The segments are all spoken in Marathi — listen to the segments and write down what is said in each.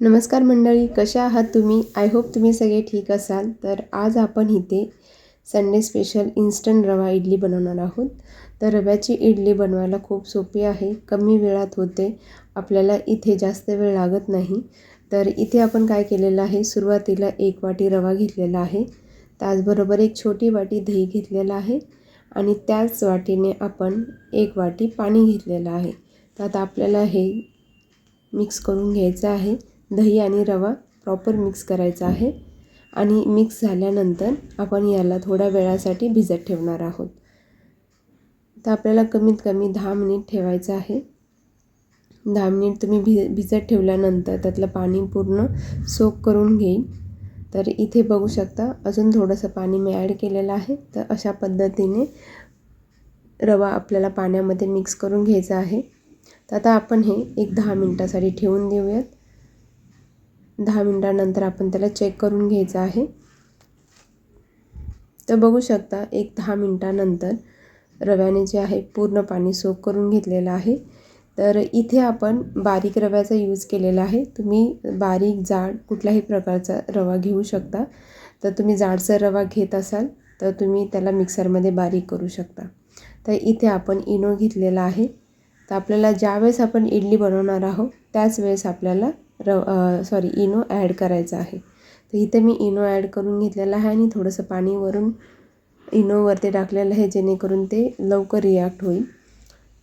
नमस्कार मंडळी कशा आहात तुम्ही? आय होप तुम्ही सगळे ठीक असाल. तर आज आपण इथे संडे स्पेशल इन्स्टंट रवा इडली बनवणार आहोत. तर रव्याची इडली बनवायला खूप सोपी आहे. कमी वेळात होते. आपल्याला इथे जास्त वेळ लागत नाही. तर इथे आपण काय केलेलं आहे? सुरुवातीला एक वाटी रवा घेतलेला आहे. त्याचबरोबर एक छोटी वाटी दही घेतलेला आहे. आणि त्याच वाटीने आपण एक वाटी पाणी घेतलेलं आहे. तर आता आपल्याला हे मिक्स करून घ्यायचं आहे. दही आणि रवा प्रॉपर मिक्स करायचा आहे. आणि मिक्स झाल्यानंतर आपण याला थोड्या वेळासाठी भिजत ठेवणार आहोत. तर आपल्याला कमीत कमी दहा मिनिट ठेवायचं आहे. दहा मिनिट तुम्ही भि भिजत ठेवल्यानंतर त्यातलं पाणी पूर्ण सोक करून घेईल तर इथे बघू शकता अजून थोडंसं पाणी मी ॲड केलेलं आहे. तर अशा पद्धतीने रवा आपल्याला पाण्यामध्ये मिक्स करून घ्यायचा आहे. तर आता आपण हे एक दहा मिनटासाठी ठेवून देऊयात. दहा मिनटानंतर आपण त्याला चेक करून घ्यायचं आहे. तर बघू शकता एक दहा मिनटानंतर रव्याने जे आहे पूर्ण पाणी सोक करून घेतलेलं आहे. तर इथे आपण बारीक रव्याचा यूज केलेला आहे. तुम्ही बारीक जाड कुठल्याही प्रकारचा रवा घेऊ शकता. तर तुम्ही जाडसर रवा घेत असाल तर तुम्ही त्याला मिक्सरमध्ये बारीक करू शकता. तर इथे आपण इनो घेतलेला आहे. तर आपल्याला ज्यावेळेस आपण इडली बनवणार आहोत त्याच वेळेस आपल्याला रव सॉरी इनो ॲड करायचा आहे. तर इथे मी इनो ॲड करून घेतलेला आहे आणि थोडंसं पाणी वरून इनोवरती टाकलेलं आहे जेणेकरून ते लवकर रिॲक्ट होईल.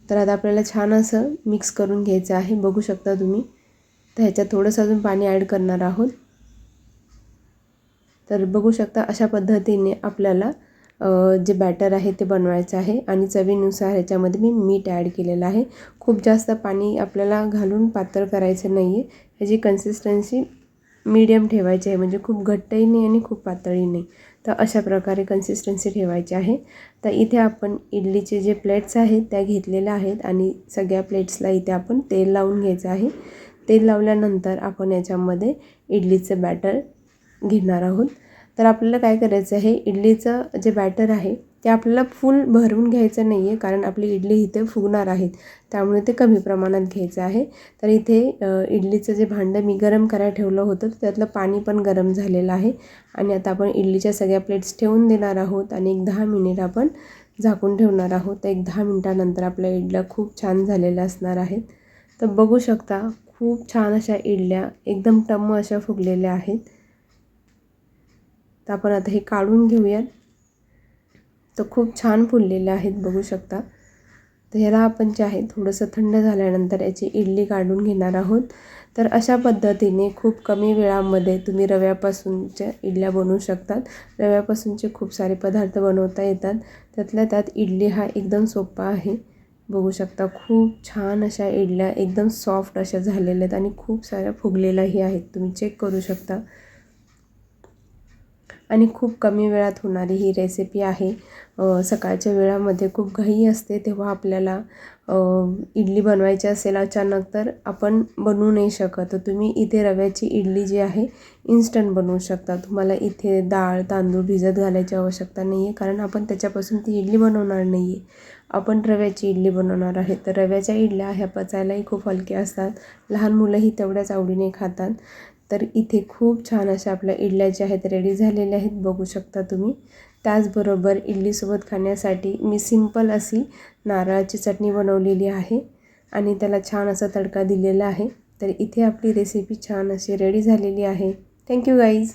तर आता आपल्याला छान असं मिक्स करून घ्यायचं आहे. बघू शकता तुम्ही. तर ह्याच्यात थोडंसं अजून पाणी ॲड करणार आहोत. तर बघू शकता अशा पद्धतीने आपल्याला जे बॅटर आहे ते बनवायचं आहे आणि चवीनुसार ह्याच्यामध्ये मी मीठ ॲड केलेलं आहे. खूप जास्त पाणी आपल्याला घालून पातळ करायचं नाही आहे ह्याची कन्सिस्टन्सी मीडियम ठेवायची आहे. म्हणजे खूप घट्टही नाही आणि खूप पातळही नाही. तर अशा प्रकारे कन्सिस्टन्सी ठेवायची आहे. तर इथे आपण इडलीचे जे प्लेट्स आहेत त्या घेतलेल्या आहेत आणि सगळ्या प्लेट्सला इथे आपण तेल लावून घ्यायचं आहे. तेल लावल्यानंतर आपण याच्यामध्ये इडलीचं बॅटर घेणार आहोत. तर आपल्याला काय करायचं आहे? इडलीचं जे बॅटर आहे ते आपल्याला फुल भरून घ्यायचं नाही आहे कारण आपली इडली इथे फुगणार आहेत. त्यामुळे ते कमी प्रमाणात घ्यायचं आहे. तर इथे इडलीचं जे भांडं मी गरम करायला ठेवलं होतं त्यातलं पाणी पण गरम झालेलं आहे. आणि आता आपण इडलीच्या सगळ्या प्लेट्स ठेवून देणार आहोत आणि एक दहा मिनिट आपण झाकून ठेवणार आहोत. तर एक दहा मिनटानंतर आपल्या इडल्या खूप छान झालेल्या असणार आहेत. तर बघू शकता खूप छान अशा इडल्या एकदम टम्म अशा फुगलेल्या आहेत. तर आपण आता हे काढून घेऊयात. तर खूप छान फुललेले आहेत बघू शकता. तर ह्याला आपण जे आहे थोडंसं थंड झाल्यानंतर याची इडली काढून घेणार आहोत. तर अशा पद्धतीने खूप कमी वेळामध्ये तुम्ही रव्यापासूनच्या इडल्या बनवू शकतात. रव्यापासूनचे खूप सारे पदार्थ बनवता येतात. त्यातल्या त्यात इडली हा एकदम सोपा आहे. बघू शकता खूप छान अशा इडल्या एकदम सॉफ्ट अशा झालेल्या आहेत आणि खूप साऱ्या फुगलेल्याही आहेत. तुम्ही चेक करू शकता. आणि खूप कमी वेळात होणारी ही रेसिपी आहे. सकाळच्या वेळामध्ये खूप घाई असते तेव्हा आपल्याला इडली बनवायची असेल अचानक तर आपण बनवू नाही शकत. तर तुम्ही इथे रव्याची इडली जी आहे इन्स्टंट बनवू शकता. तुम्हाला इथे डाळ तांदूळ भिजत घालायची आवश्यकता नाही आहे कारण आपण त्याच्यापासून ती इडली बनवणार नाही आहे आपण रव्याची इडली बनवणार आहे. तर रव्याच्या इडल्या ह्या पचायलाही खूप हलक्या असतात. लहान मुलंही तेवढ्याच आवडीने खातात. तर इथे खूप छान अशा आपल्या इडल्या ज्या आहेत रेडी झालेल्या आहेत बघू शकता तुम्ही. त्याचबरोबर इडलीसोबत खाण्यासाठी मी सिंपल अशी नारळाची चटणी बनवलेली आहे आणि त्याला छान असा तडका दिलेला आहे. तर इथे आपली रेसिपी छान अशी रेडी झालेली आहे. Thank you guys